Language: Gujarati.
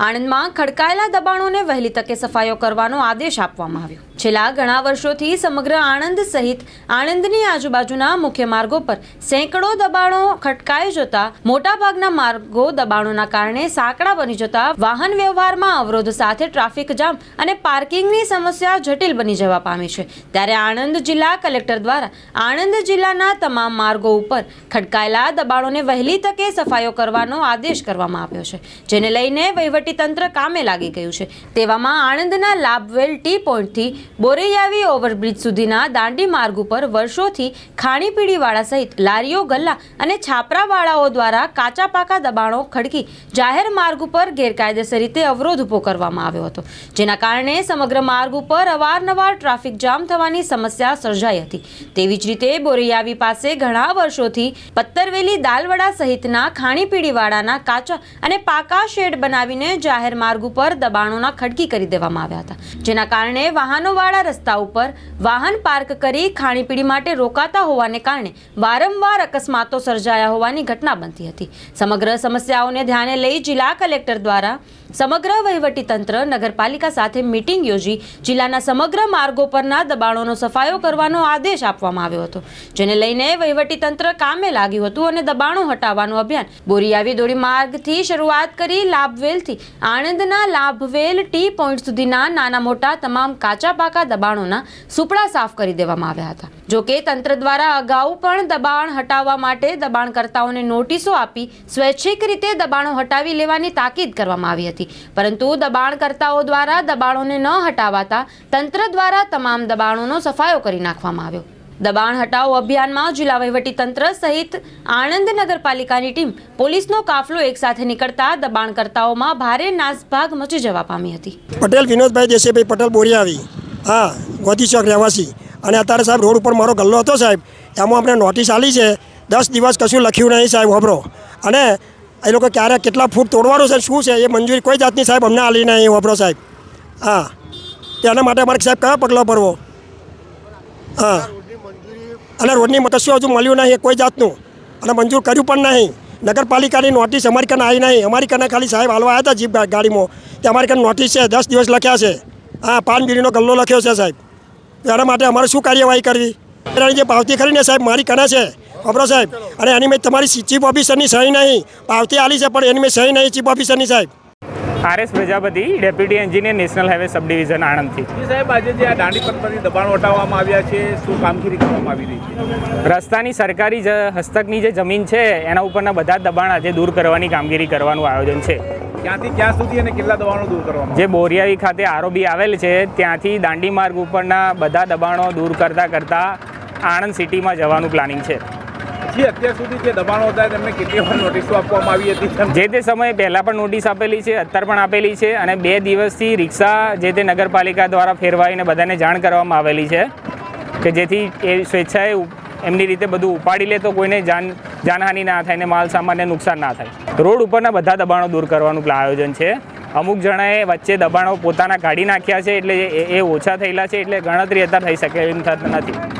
આણંદમાં ખડકાયેલા દબાણોને વહેલી તકે સફાયો કરવાનો આદેશ આપવામાં આવ્યો. છેલ્લા ઘણા વર્ષોથી સમગ્ર આણંદ સહિત આણંદની આજુબાજુના મુખ્ય માર્ગો પર સેંકડો દબાણો ખટકાઈ જતા મોટાભાગના માર્ગો દબાણોના કારણે સાંકડા બની જતા વાહન વ્યવહારમાં અવરોધ સાથે ટ્રાફિક જામ અને પાર્કિંગની સમસ્યા જટિલ બની જવા પામી છે. ત્યારે આણંદ જિલ્લા કલેક્ટર દ્વારા આણંદ જિલ્લાના તમામ માર્ગો ઉપર ખટકાયેલા દબાણોને વહેલી તકે સફાયો કરવાનો આદેશ કરવામાં આવ્યો છે, જેને લઈને વહીવટીતંત્ર કામે લાગી ગયું છે. તેવામાં આણંદના લાભવેલ ટી પોઈન્ટથી બોરૈયાવી ઓવરબ્રિજ સુધીના દાંડી માર્ગ ઉપર વર્ષોથી ખાણીપીણીવાળા સહિત લારીઓ, ગલ્લા અને છાપરાવાળાઓ દ્વારા કાચા પાકા દબાણો ખડકી જાહેર માર્ગ ઉપર ગેરકાયદેસર રીતે અવરોધ ઊભો કરવામાં આવ્યો હતો, જેના કારણે સમગ્ર માર્ગ ઉપર અવારનવાર ટ્રાફિક જામ થવાની સમસ્યા સર્જાઈ હતી. તેવી જ રીતે બોરૈયાવી પાસે ઘણા વર્ષોથી પત્તરવેલી દાલવડા સહિતના ખાણીપીણીવાળાના કાચા અને પાકા શેડ બનાવીને જાહેર માર્ગ ઉપર દબાણોના ખડકી કરી દેવામાં આવ્યા હતા, જેના કારણે વાહનોવાળા રસ્તા ઉપર વાહન પાર્ક કરી ખાણીપીણી માટે રોકાતા હોવાને કારણે વારંવાર અકસ્માતો સર્જાયા હોવાની ઘટના બનતી હતી. સમગ્ર સમસ્યાઓને ધ્યાને લઈ જિલ્લા કલેક્ટર દ્વારા સમગ્ર વહીવટીતંત્ર નગરપાલિકા સાથે મીટિંગ યોજી જિલ્લાના સમગ્ર માર્ગો પરના દબાણોનો સફાયો કરવાનો આદેશ આપવામાં આવ્યો હતો, જેને લઈને વહીવટીતંત્ર કામે લાગ્યું હતું અને દબાણો હટાવવાનું અભિયાન બોરીયાવી દોડી માર્ગથી શરૂઆત કરી લાભવેલથી આણંદના લાભવેલ ટી પોઈન્ટ સુધીના નાના મોટા તમામ કાચા પાકા દબાણોના સુપડા સાફ કરી દેવામાં આવ્યા હતા. જો કે તંત્ર દ્વારા અગાઉ પણ દબાણ હટાવવા માટે દબાણકર્તાઓને નોટિસો આપી સ્વૈચ્છિક રીતે દબાણો હટાવી લેવાની તાકીદ કરવામાં આવી હતી. પરંતુ દબાણકર્તાઓ દ્વારા દબાણોને ન હટાવાતા તંત્ર દ્વારા તમામ દબાણોનો સફાયો કરી નાખવામાં આવ્યો. દબાણ હટાવો અભિયાનમાં જિલ્લા તંત્ર સહિત આણંદ નગરપાલિકાની ટીમ પોલીસનો કાફલો એકસાથે નીકળતા દબાણકર્તાઓમાં ભારે નાસભાગ મચી જવા પામી હતી. પટેલ, વિનોદભાઈ દેસાઈભાઈ પટેલ બોરિયાવી હા ગોધી ચોક રહેવાસી. અને અત્યારે સાહેબ રોડ ઉપર મારો ગલ્લો હતો સાહેબ. એમાં આપણે નોટિસ આલી છે, દસ દિવસ કશું લખ્યું નહીં સાહેબ હોબરો અને એ લોકો ક્યારે કેટલા ફૂટ તોડવાનું છે, શું છે, એ મંજૂરી કોઈ જાતની સાહેબ અમને આલી નહીં વપરો સાહેબ. હા. તેના માટે અમારે સાહેબ કયા પગલાં ભરવો? હા. અને રોડની કશું હજુ મળ્યું નહીં કોઈ જાતનું. અને મંજૂર કર્યું પણ નહીં. નગરપાલિકાની નોટિસ અમારી કને આવી નહીં. અમારી કને ખાલી સાહેબ હાલવા આવ્યા હતા જીપ ગાડીમાં. તે અમારી કને નોટિસ છે, દસ દિવસ લખ્યા છે. હા, પાન બીડીનો ગલ્લો લખ્યો છે સાહેબ. એના માટે અમારે શું કાર્યવાહી કરવી? જે પાવતી ખરીને સાહેબ, મારી કને છે. ખબરો સાહેબ? અને એની મેં તમારી ચીફ ઓફિસરની સહી નહીં. પાવતી આલી છે પણ એની મેં સહી નહીં ચીફ ઓફિસરની સાહેબ. RS Prajapati deputy engineer national highway sub division આણંદથી સાહેબ આજે જે આ દાંડી પરથી દબાણ વટાવવામાં આવ્યા છે શું કામગીરી કરવામાં આવી રહી છે? રસ્તાની સરકારી હસ્તકની જે જમીન છે એના ઉપરના બધા જ દબાણ આજે દૂર કરવાની કામગીરી કરવાનું આયોજન છે. ક્યાંથી ક્યાં સુધી અને કેટલા દબાણો દૂર કરવા જે બોરિયાવી ખાતે આરોબી આવેલ છે ત્યાંથી દાંડી માર્ગ ઉપરના બધા દબાણો દૂર કરતાં કરતાં આણંદ સિટીમાં જવાનું પ્લાનિંગ છે. જી અત્યાર સુધી જે દબાણો હતા, તેમને કેટલી વાર નોટિસો આપવામાં આવી હતી? જે તે સમયે પહેલાં પણ નોટિસ આપેલી છે, અત્યાર પણ આપેલી છે અને બે દિવસથી રિક્ષા જે તે નગરપાલિકા દ્વારા ફેરવાઈને બધાને જાણ કરવામાં આવેલી છે કે જેથી એ સ્વેચ્છાએ એમની રીતે બધું ઉપાડી લે તો કોઈને જાન, જાનહાનિ ના થાય ને માલ સામાનને નુકસાન ના થાય. રોડ ઉપરના બધા દબાણો દૂર કરવાનું આયોજન છે. અમુક જણાએ વચ્ચે દબાણો પોતાના કાઢી નાખ્યા છે એટલે એ ઓછા થયેલા છે એટલે ગણતરી અત્યારે થઈ શકે એમ થતું નથી.